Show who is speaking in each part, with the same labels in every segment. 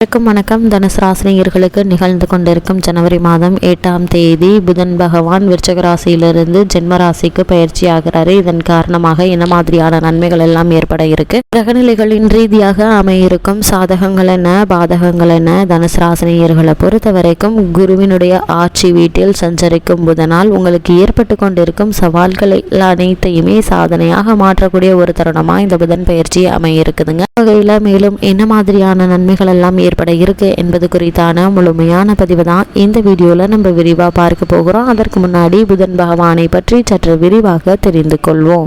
Speaker 1: வணக்கம் வணக்கம். தனுசு ராசினியர்களுக்கு நிகழ்ந்து கொண்டிருக்கும் ஜனவரி மாதம் எட்டாம் தேதி புதன் பகவான் விருச்சக ராசியிலிருந்து ஜென்ம ராசிக்கு பயிற்சி ஆகிறாரு. இதன் காரணமாக என்ன மாதிரியான நன்மைகள் எல்லாம் ஏற்பட இருக்கு? கிரகநிலைகளின் ரீதியாக அமையிருக்கும் சாதகங்கள் என்ன பாதகங்கள் என்ன? தனுசு ராசினியர்களை பொறுத்த வரைக்கும் குருவினுடைய ஆட்சி வீட்டில் சஞ்சரிக்கும் புதனால் உங்களுக்கு ஏற்பட்டு கொண்டிருக்கும் சவால்களை அனைத்தையுமே சாதனையாக மாற்றக்கூடிய ஒரு தருணமா இந்த புதன் பயிற்சி அமையிருக்குதுங்க. வகையில மேலும் என்ன மாதிரியான நன்மைகள் எல்லாம் ஏற்பட இருக்கு என்பது குறித்தான முழுமையான பதிவு தான் இந்த வீடியோல நம்ம விரிவா பார்க்க போகிறோம். அதற்கு முன்னாடி புதன் பகவானை பற்றி சற்று விரிவாக தெரிந்து கொள்வோம்.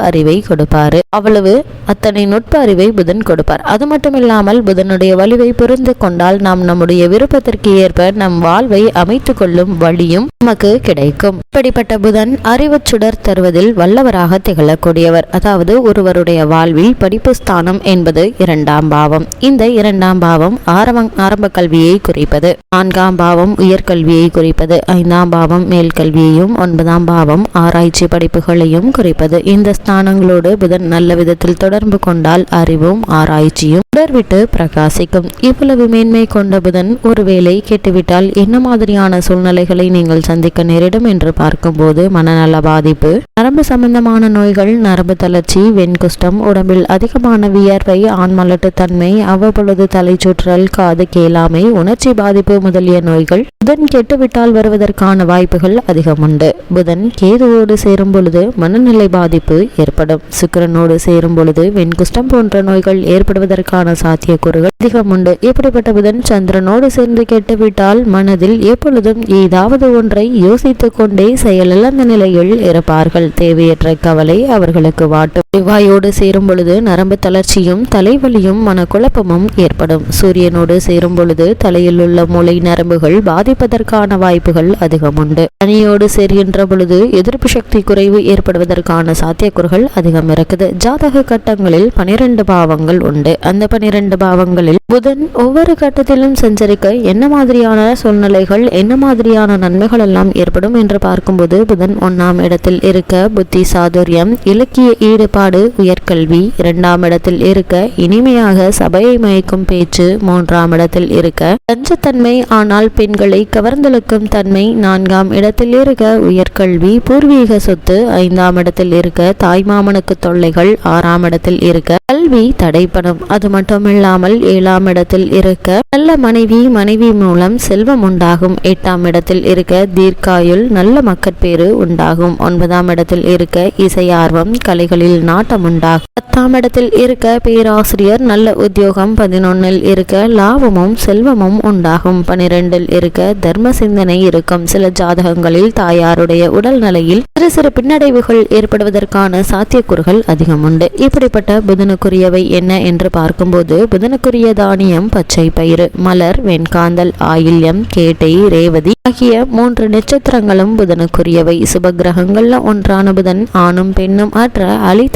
Speaker 1: அறிவை கொடுப்பார். அவ்வளவு அத்தனை நுட்ப அறிவை புதன் கொடுப்பார். அது மட்டும் இல்லாமல் புதனுடைய வலிவை புரிந்து கொண்டால் நாம் நம்முடைய விருப்பத்திற்கு ஏற்ப நம் வாழ்வை அமைத்துக் கொள்ளும் வழியும் நமக்கு கிடைக்கும். இப்படிப்பட்ட புதன் அறிவு சுடர் தருவதில் வல்லவராக திகழக்கூடியவர். அதாவது ஒருவருடைய வாழ்வில் படிப்பு ஸ்தானம் என்பது இரண்டாம் பாவம். இந்த இரண்டாம் பாவம் ஆரம்ப ஆரம்ப கல்வியை குறிப்பது. நான்காம் பாவம் உயர்கல்வியை குறிப்பது. ஐந்தாம் பாவம் மேல்கல்வியையும் ஒன்பதாம் பாவம் ஆராய்ச்சி படிப்புகளையும் குறிப்பது. இந்த ஸ்தானங்களோடு புதன் நல்ல விதத்தில் தொடர்பு கொண்டால் அறிவும் ஆராய்ச்சியும் தொடர்விட்டு பிரகாசிக்கும். இவ்வளவு மேன்மை கொண்ட புதன் ஒருவேளை கெட்டுவிட்டால் என்ன மாதிரியான சூழ்நிலைகளை நீங்கள் சந்திக்க நேரிடும் என்று பார்க்கும்போது மனநல பாதிப்பு. நரம்பு சம்பந்தமான நோய்கள் நரம்பு தளர்ச்சி வெண்குஷ்டம் உடம்பில் அதிகமான வியர்வை ஆண்மலட்டு தன்மை அவ்வப்பொழுது தலைச்சுற்றல் காது கேளாமை உணர்ச்சி பாதிப்பு முதலிய நோய்கள் புதன் கெட்டுவிட்டால் வருவதற்கான வாய்ப்புகள் அதிகம் உண்டு புதன் கேதுவோடு சேரும் பொழுது மனநிலை பாதிப்பு ஏற்படும். சுக்கரனோடு சேரும் பொழுது வெண்குஷ்டம் போன்ற நோய்கள் ஏற்படுவதற்கான சாத்தியக்கூறுகள் அதிகம் உண்டு இப்படிப்பட்ட புதன் சந்திரனோடு சேர்ந்து கெட்டுவிட்டால் மனதில் எப்பொழுதும் ஏதாவது ஒன்றை யோசித்துக் கொண்டே செயலிழந்த நிலையில் இருப்பார்கள் தேவையற்ற கவலை அவர்களுக்கு வாட்டும் செவ்வாயோடு சேரும் பொழுது நரம்பு தளர்ச்சியும் தலைவலியும் மனக்குழப்பமும் ஏற்படும். சூரியனோடு சேரும் பொழுது தலையில் உள்ள மூளை நரம்புகள் பாதிப்பதற்கான வாய்ப்புகள் அதிகம் உண்டு. சனியோடு சேர்கின்ற பொழுது எதிர்ப்பு சக்தி குறைவு ஏற்படுவதற்கான சாத்தியக்கூறுகள் அதிகம் இருக்குது. ஜாதக கட்டங்களில் பனிரெண்டு பாவங்கள் உண்டு. அந்த பனிரெண்டு பாவங்களில் புதன் ஒவ்வொரு கட்டத்திலும் சஞ்சரிக்க என்ன மாதிரியான சூழ்நிலைகள் என்ன மாதிரியான நன்மைகள் எல்லாம் ஏற்படும் என்று பார்க்கும்போது புதன் ஒன்னாம் இடத்தில் இருக்க புத்தி சாதுரியம் இலக்கிய ஈடுபாடு உயர்கல்வி இரண்டாம் இடத்தில் இருக்க இனிமையாக சபையை மயக்கும் பேச்சு மூன்றாம் இடத்தில் இருக்க. லஞ்சத்தன்மை ஆனால் பெண்களை கவர்ந்தெழுக்கும் தன்மை நான்காம் இடத்தில் இருக்க. உயர்கல்வி பூர்வீக சொத்து ஐந்தாம் இடத்தில் இருக்க. தாய்மாமனுக்கு தொல்லைகள் ஆறாம் இடத்தில் இருக்க. கல்வி தடைப்படும் அது மட்டுமில்லாமல் ஏழாம் இடத்தில் இருக்க. நல்ல மனைவி மனைவி மூலம் செல்வம் உண்டாகும். எட்டாம் இடத்தில் இருக்க. தீர்க்காயுள் நல்ல மக்கட்பேறு உண்டாகும். ஒன்பதாம் இடத்தில் இருக்க. இசை ஆர்வம் கலைகளில் நாட்டம் உண்டாகும் பத்தாம் இடத்தில் இருக்க பேராசிரியர் நல்ல உத்தியோகம். பதினொன்னில் இருக்க லாபமும் செல்வமும் உண்டாகும். பனிரெண்டில் இருக்க தர்ம சிந்தனை இருக்கும். சில ஜாதகங்களில் தாயாருடைய உடல் நிலையில் சிறு சிறு பின்னடைவுகள் ஏற்படுவதற்கான சாத்தியக்கூறுகள் அதிகம் உண்டு இப்படிப்பட்ட புதனுக்குரியவை என்ன என்று பார்க்கும்போது புதனுக்குரிய தானியம் பச்சை பயிறு மலர் வெண்காந்தல் ஆயில்யம் கேட்டை ரேவதி ஆகிய மூன்று நட்சத்திரங்களும் புதனுக்குரியவை. சுபகிரகங்கள்ல ஒன்றான புதன் ஆணும் பெண்ணும் அற்ற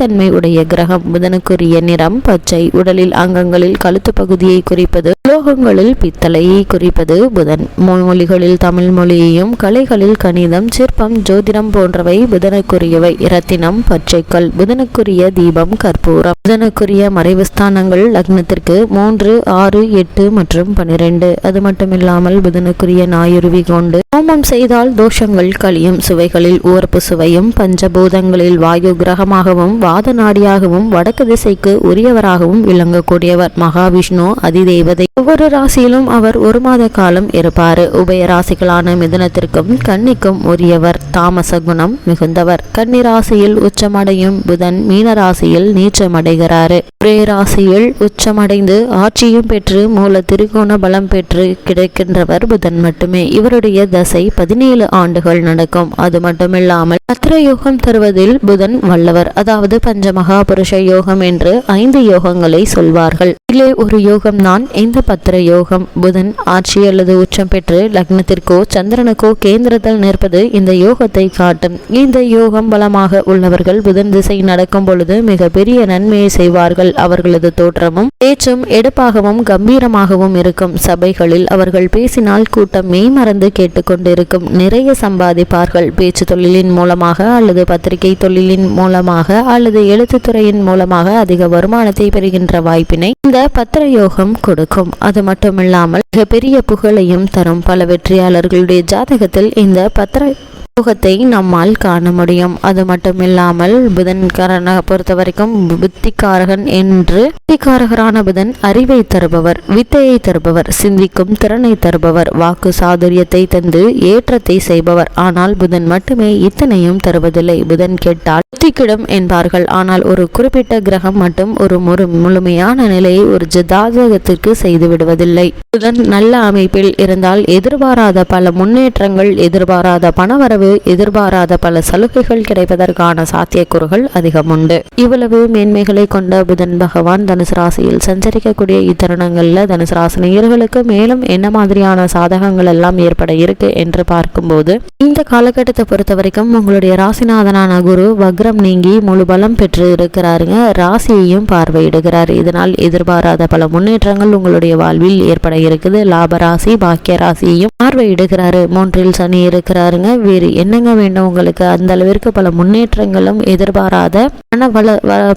Speaker 1: தன்மை உடைய கிரகம் புதனுக்குரிய நிறம் பச்சை உடலில் அங்கங்களில் கழுத்து பகுதியை குறிப்பது உலோகங்களில் பித்தளையை குறிப்பது புதன். மொழிகளில் தமிழ் மொழியையும் கலைகளில் கணிதம் சிற்பம் ஜோதிடம் போன்றவை புதனுக்குரியவை. இரத்தினம் பச்சைக்கல் புதனுக்குரிய தீபம் கற்பூரம். புதனுக்குரிய மறைவு ஸ்தானங்கள் லக்னத்திற்கு மூன்று ஆறு எட்டு மற்றும் பனிரெண்டு. அது மட்டுமில்லாமல் புதனுக்குரிய நாயுருவி கொண்டு ஹோமம் செய்தால் தோஷங்கள் கழியும். சுவைகளில் உவர்ப்பு சுவையும் பஞ்சபூதங்களில் வாயு கிரகமாகவும் வாத நாடியாகவும் வடக்கு திசைக்கு உரியவராகவும் விளங்கக்கூடியவர். மகாவிஷ்ணு அதிதேவதை ஒவ்வொரு ராசியிலும் அவர் ஒரு மாத காலம் இருப்பார். உபய ராசிகளான மிதுனத்திற்கும் கன்னிக்கும் உரியவர் தாமச குணம் மிகுந்தவர். கன்னி ராசியில் உச்சமடையும் புதன் மீன ராசியில் நீச்சமடைகிறாரு. பிரேராசியில் உச்சமடைந்து ஆட்சியும் பெற்று மூல திரிகோண பலம் பெற்று கிடைக்கின்றவர் புதன் மட்டுமே. இவருடைய தசை பதினேழு ஆண்டுகள் நடக்கும். அது மட்டுமில்லாமல் பத்திர யோகம் தருவதில் புதன் வல்லவர். அதாவது பஞ்ச மகாபுருஷ யோகம் என்று ஐந்து யோகங்களை சொல்வார்கள். இதிலே ஒரு யோகம் தான் இந்த பத்திர யோகம். புதன் ஆட்சி அல்லது உச்சம் பெற்று லக்னத்திற்கோ சந்திரனுக்கோ கேந்திரத்தில் நிற்பது இந்த யோகத்தை காட்டும். இந்த யோகம் பலமாக உள்ளவர்கள் புதன் திசை நடக்கும் பொழுது மிக பெரிய நன்மையை செய்வார்கள். அவர்களது தோற்றமும் பேச்சும் எடுப்பாகவும் கம்பீரமாகவும் இருக்கும். சபைகளில் அவர்கள் பேசினால் கூட்டம் மெய்மறந்து கேட்டுக்கொண்டிருக்கும் நிறைய சம்பாதிப்பார்கள். பேச்சு தொழிலின் மூலமாக அல்லது பத்திரிகை தொழிலின் மூலமாக அல்லது எழுத்துத்துறையின் மூலமாக அதிக வருமானத்தை பெறுகின்ற வாய்ப்பினை இந்த பத்திர யோகம் கொடுக்கும். அது மட்டுமில்லாமல் மிகப்பெரிய புகழையும் தரும். பல வெற்றியாளர்களுடைய ஜாதகத்தில் இந்த பத்திர யோகத்தை நம்மால் காண முடியும். அது மட்டுமில்லாமல் புதன்காரனை பொறுத்த வரைக்கும் புத்திக்காரகன் என்று புத்திக்காரகரான புதன் அறிவை தருபவர் வித்தையை தருபவர் சிந்திக்கும் திறனை தருபவர் வாக்கு சாதுரியத்தை தந்து ஏற்றத்தை செய்பவர். ஆனால் புதன் மட்டுமே இத்தனையும் தருவதில்லை. புதன் கேட்டால் புத்திக்கிடும் என்பார்கள். ஆனால் ஒரு குறிப்பிட்ட கிரகம் மட்டும் ஒரு முழு முழுமையான நிலையை ஒரு ஜதாதகத்திற்கு செய்து விடுவதில்லை. புதன் நல்ல அமைப்பில் இருந்தால் எதிர்பாராத பல முன்னேற்றங்கள் எதிர்பாராத பணவரவு இவ்வளவு எதிர்பாராத பல சலுகைகள் கிடைப்பதற்கான சாத்தியக்கூறுகள் அதிகம் உண்டு. இவ்வளவு மேன்மைகளை கொண்ட புதன் பகவான் தனுசு ராசியில் சஞ்சரிக்கக்கூடிய இத்தருணங்கள்ல தனுசு ராசினியர்களுக்கு மேலும் என்ன மாதிரியான சாதகங்கள் எல்லாம் ஏற்பட இருக்கு என்று பார்க்கும்போது இந்த காலகட்டத்தை பொறுத்த வரைக்கும் உங்களுடைய ராசிநாதனான குரு வக்ரம் நீங்கி முழு பலம் பெற்று இருக்கிறாருங்க. ராசியையும் பார்வையிடுகிறார். இதனால் எதிர்பாராத பல முன்னேற்றங்கள் உங்களுடைய வாழ்வில் ஏற்பட இருக்குது. லாப ராசி பாக்கிய ராசியையும் பார்வையிடுகிறாரு. மூன்றில் சனி இருக்கிறாருங்க. வேறு என்னங்க வேண்டும் உங்களுக்கு? அந்த அளவிற்கு பல முன்னேற்றங்களும் எதிர்பாராத பண வள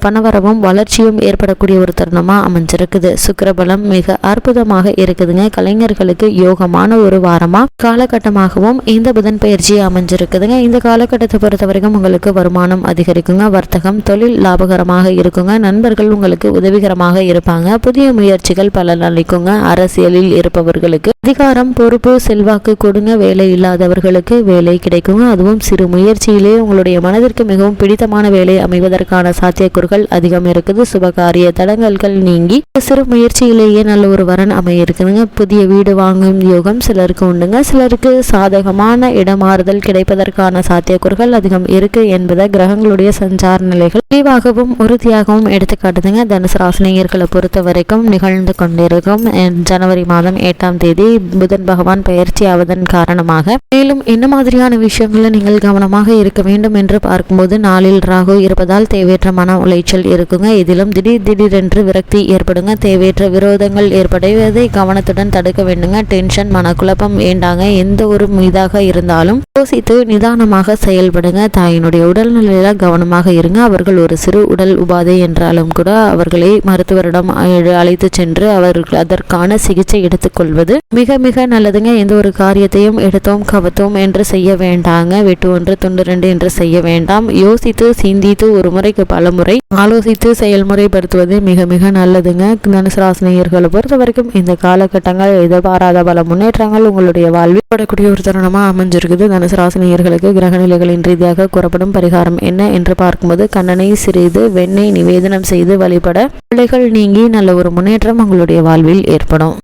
Speaker 1: பணவரவும் வளர்ச்சியும் ஏற்படக்கூடிய ஒரு தருணமாக அமைஞ்சிருக்குது. சுக்கரபலம் மிக அற்புதமாக இருக்குதுங்க. கலைஞர்களுக்கு யோகமான ஒரு வாரமாக காலகட்டமாகவும் இந்த புதன் பயிற்சி அமைஞ்சிருக்குதுங்க. இந்த காலகட்டத்தை பொறுத்த வரைக்கும் உங்களுக்கு வருமானம் அதிகரிக்குங்க. வர்த்தகம் தொழில் லாபகரமாக இருக்குங்க. நண்பர்கள் உங்களுக்கு உதவிகரமாக இருப்பாங்க. புதிய முயற்சிகள் பல அளிக்குங்க. அரசியலில் இருப்பவர்களுக்கு அதிகாரம் பொறுப்பு செல்வாக்கு கொடுங்க. வேலை இல்லாதவர்களுக்கு வேலை கிடைக்கும். கிடைக்குங்க அதுவும் சிறு முயற்சியிலே உங்களுடைய மனதிற்கு மிகவும் பிடித்தமான வேலை அமைவதற்கான சாத்தியக்கூறுகள் அதிகம் இருக்குது. சுபகாரிய தடங்கல்கள் நீங்கி சிறு முயற்சியிலேயே நல்ல ஒரு வரன் அமைய இருக்குதுங்க புதிய வீடு வாங்கும் யோகம் சிலருக்கு உண்டுங்க. சிலருக்கு சாதகமான இடமாறுதல் கிடைப்பதற்கான சாத்தியக்கூறுகள் அதிகம் இருக்கு என்பதை கிரகங்களுடைய சஞ்சார நிலைகள் தெளிவாகவும் உறுதியாகவும் எடுத்துக்காட்டுதுங்க. தனுசு ராசினியர்களை பொறுத்த வரைக்கும் நிகழ்ந்து கொண்டிருக்கும். ஜனவரி மாதம் எட்டாம் தேதி புதன் பகவான் பயிற்சி ஆவதன் காரணமாக மேலும் என்ன மாதிரியான விஷயம் விஷயங்களில் நீங்கள் கவனமாக இருக்க வேண்டும் என்று பார்க்கும்போது நாளில் ராகு இருப்பதால் தேவையற்ற மன உளைச்சல் இருக்குங்க. இதிலும் திடீர் திடீரென்று விரக்தி ஏற்படுங்க. தேவையற்ற விரோதங்கள் ஏற்படுவதை கவனத்துடன் தடுக்க வேண்டுங்க. டென்ஷன் மனக்குழப்பம் வேண்டாங்க. எந்த ஒரு இதாக இருந்தாலும் யோசித்து நிதானமாக செயல்படுங்க. தாயினுடைய உடல்நிலையில கவனமாக இருங்க. அவர்கள் ஒரு சிறு உடல் உபாதை என்றாலும் கூட அவர்களை மருத்துவரிடம் அழைத்து சென்று அவர்கள் அதற்கான சிகிச்சை எடுத்துக்கொள்வது மிக மிக நல்லதுங்க. எந்த ஒரு காரியத்தையும் எடுத்தோம் கவத்தோம் என்று செய்ய வேண்டாம். தாங்க வெட்டு ஒன்று துண்டு ரெண்டு என்று செய்ய வேண்டாம். யோசித்து சிந்தித்து ஒரு முறைக்கு பல முறை ஆலோசித்து செயல்முறைப்படுத்துவது மிக மிக நல்லதுங்க. தனுசு ராசினியர்களை பொறுத்த வரைக்கும் இந்த காலகட்டங்கள் எதிர்பாராத பல முன்னேற்றங்கள் உங்களுடைய வாழ்வில் படக்கூடிய ஒரு தருணமாக அமைஞ்சிருக்குது. தனுசு ராசினியர்களுக்கு கிரகநிலைகளின் ரீதியாக கூறப்படும் பரிகாரம் என்ன என்று பார்க்கும்போது கண்ணனை சிறிது வெண்ணெய் நிவேதனம் செய்து வழிபட பிள்ளைகள் நீங்கி நல்ல ஒரு முன்னேற்றம் உங்களுடைய வாழ்வில் ஏற்படும்.